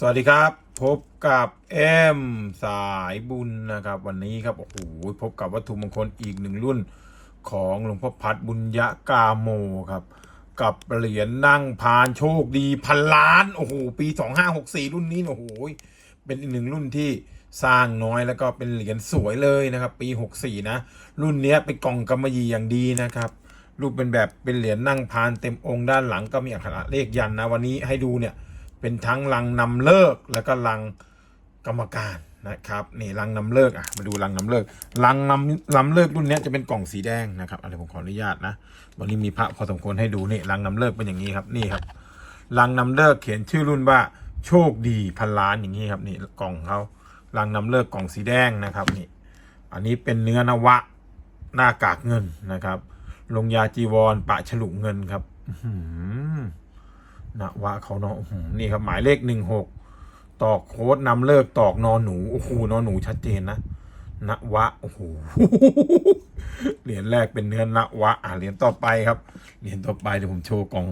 สวัสดีครับพบกับเอ็มสายบุญนะครับ วันนี้ครับโอ้โหพบกับวัตถุมงคลอีกหนึ่งรุ่นของหลวงพ่อพัดบุญยะกาโมครับ กับเหรียญนั่งพานโชคดีพันล้านโอ้โหปี2564รุ่นนี้โอ้โหเป็นอีกหนึ่งรุ่นที่สร้างน้อยแล้วก็เป็นเหรียญสวยเลยนะครับ ปี64นะ รุ่นเนี้ยเป็นกล่องกำมะหยี่อย่างดีนะครับ รูปเป็นแบบเป็นเหรียญนั่งพานเต็มองค์ด้านหลังก็มีอักขระเลขยันนะวันนี้ให้ดูเนี่ย เป็นทั้งลังนำเลิกแล้วก็ลังกรรมการนะครับนี่ลังนำเลิกอะมาดูลังนำเลิกลังนำนำเลิกรุ่นนี้จะเป็นกล่องสีแดงนะครับอะไรผมขออนุญาตนะวันนี้มีพระพอสมควรให้ดูนี่ลังนำเลิกเป็นอย่างนี้ครับนี่ครับลังนำเลิกเขียนชื่อรุ่นว่าโชคดีพันล้านอย่างนี้ครับนี่กล่องเขาลังนำเลิกกล่องสีแดงนะครับนี่อันนี้เป็นเนื้อนวะหน้ากากเงินนะครับลงยาจีวรปะฉลุเงินครับ อื้อหือนวะเขาเนาะอื้อหือนี่ครับหมายเลขหนึ่งหกตอกโค้ดนำเลิกตอกนอนหนูโอ้โหนอนหนูชัดเจนนะนวะโอ้โหเหรียญแรกเป็นเนื้อนวะอ่าเหรียญต่อไปครับเหรียญต่อไปเดี๋ยวผมโชว์กล่อง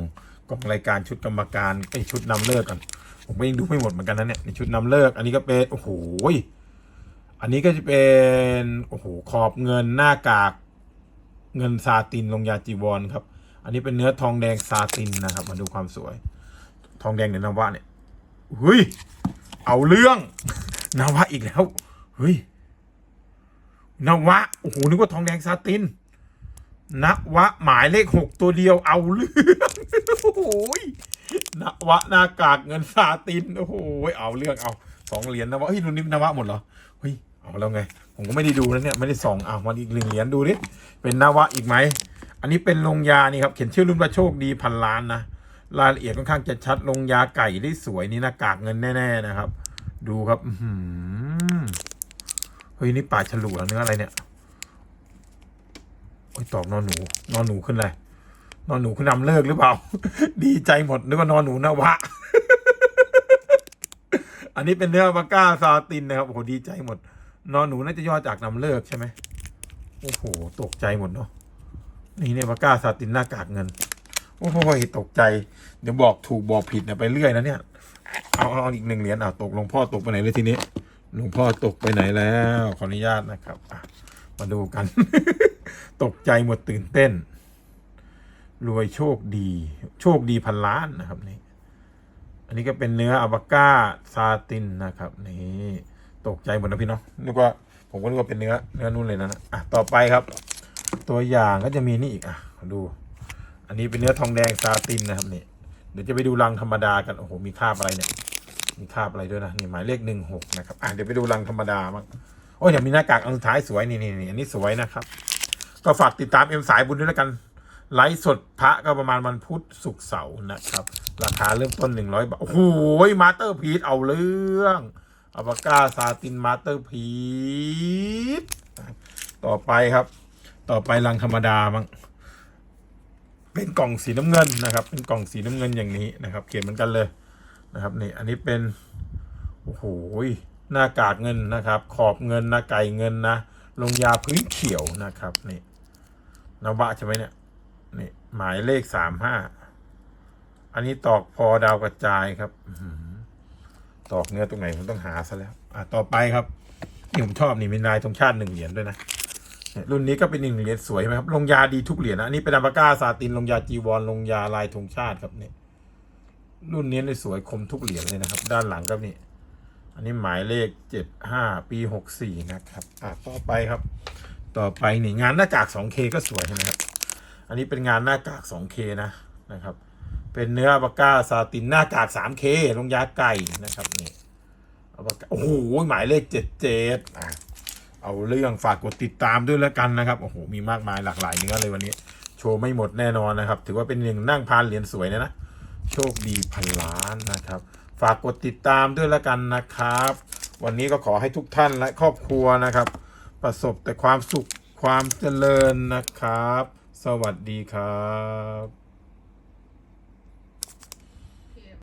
กล่องรายการชุดกรรมการไอชุดนำเลิกกันผมก็ยังดูไม่หมดเหมือนกันนะเนี่ยในชุดนำเลิก อันนี้ก็เป็นโอ้โหอันนี้ก็จะเป็นโอ้โหขอบเงินหน้ากาก เงินซาตินลงยาจีวรครับ อันนี้เป็นเนื้อทองแดงซาตินนะครับ มาดูความสวย ทองแดงเดี๋ยวนวะเนี่ยเฮ้ยเอาเรื่องนวะอีกแล้วเฮ้ยนวะโอ้โหนึกว่าทองแดงซาตินนวะหมายเลขหกตัวเดียวเอาเรื่องโอ้โหนวะหน้ากากเงินซาตินโอ้โหเอาเรื่องเอาสองเหรียญนวะเฮ้ยรุ่นนี้นวะหมดเหรอเฮ้ยเอาแล้วไง ผมก็ไม่ได้ดูนะเนี่ยไม่ได้ส่องเอะวันอีกหนึ่งเหรียญดูดิเป็นนวะอีกไหม อันนี้เป็นลงยานี่ครับเขียนชื่อรุ่นว่าโชคดีพันล้านนะรายละเอียดค่อนข้างจะชัดลงยาไก่ได้สวยนี่หน้ากากเงินแน่ๆนะครับ ดูครับอืเฮ้ยนี่ปลาฉลูเนื้ออะไรเนี่ยโอ้ยตอกนอนหนู นอนหนูขึ้นเลยนอนหนูขึ้นนำเลิกหรือเปล่า ดีใจหมดนึกว่านอนหนูนะวะ อันนี้เป็นเนื้อบาก้าซาตินนะครับโอ้โหดีใจหมด นอนหนูน่าจะย่อจากนำเลิกใช่ไหมโอ้โหตกใจหมดเนาะ นี่เนี่ยบาก้าซาตินหน้ากากเงิน โอ้โหตกใจ เดี๋ยวบอกถูกบอกผิดนะไปเรื่อยนะเนี่ย เอาเอาอีกหนึ่งเหรียญอะตกหลวงพ่อตกไปไหนเลยทีนี้หลวงพ่อตกไปไหนแล้วขออนุญาตนะครับอะมาดูกัน ตกใจหมดตื่นเต้น รวยโชคดี โชคดีพันล้านนะครับนี่อันนี้ก็เป็นเนื้ออะบาก้าซาตินนะครับนี่ตกใจหมดนะพี่เนาะนึกว่าผมก็นึกว่าเป็นเนื้อเนื้อนุ่นเลยนะนะอะต่อไปครับ ตัวอย่างก็จะมีนี่อีกอะดู อันนี้เป็นเนื้อทองแดงซาตินนะครับนี่เดี๋ยวจะไปดูรังธรรมดากันโอ้โหมีคาบอะไรเนี่ย มีคาบอะไรด้วยนะนี่หมายเลขหนึ่งหกนะครับอะเดี๋ยวไปดูรังธรรมดาบ้างโอ้ยเดี๋ยวมีหน้ากากอันสุดท้ายสวยนี่นี่นี่อันนี้สวยนะครับ ก็ฝากติดตามเอ็มสายบุญด้วยแล้วกันไลฟ์สดพระก็ประมาณวันพุธศุกร์เสาร์นะครับ ราคาเริ่มต้นหนึ่งร้อยบาทโอ้โหมาเตอร์พีซเอาเรื่องอัปาก้าซาตินมาเตอร์พีซต่อไปครับ ต่อไปรังธรรมดามั้งเป็นกล่องสีน้ำเงินนะครับ เป็นกล่องสีน้ำเงินอย่างนี้นะครับ เขียนเหมือนกันเลยนะครับนี่อันนี้เป็นโอ้โหหน้ากากเงินนะครับ ขอบเงินนะไก่เงินนะลงยาพื้นเขียวนะครับนี่นวะใช่ไหมเนี่ยนี่หมายเลขสามห้าอันนี้ตอกพอดาวกระจายครับตอกเนื้อตรงไหนผมต้องหาซะแล้ว อะต่อไปครับนี่ผมชอบนี่มีนายธงชาติหนึ่งเหรียญด้วยนะ รุ่นนี้ก็เป็นหนึ่งเหรียญสวยไหมครับ ลงยาดีทุกเหรียญนะอันนี้เป็นอัลปาก้าซาตินลงยาจีวรลงยาลายธงชาติครับเนี่ยรุ่นนี้เลยสวยคมทุกเหรียญเลยนะครับ ด้านหลังก็นี่ อันนี้หมายเลขเจ็ดห้าปีหกสี่นะครับอะต่อไปครับ ต่อไปนี่งานหน้ากาก 2K ก็สวยนะครับ อันนี้เป็นงานหน้ากาก 2K นะนะครับ เป็นเนื้ออัลปาก้าซาตินหน้ากาก 3K ลงยาไก่นะครับนี่อัลปาก้าโอ้โหหมายเลขเจ็ดเจ็ด เอาเรื่องฝากกดติดตามด้วยแล้วกันนะครับโอ้โหมีมากมายหลากหลายเนื้อเลยวันนี้ โชว์ไม่หมดแน่นอนนะครับ ถือว่าเป็นหนึ่งนั่งพานเหรียญสวยนะนะโชคดีพันล้านนะครับ ฝากกดติดตามด้วยแล้วกันนะครับ วันนี้ก็ขอให้ทุกท่านและครอบครัวนะครับ ประสบแต่ความสุขความเจริญนะครับ สวัสดีครับ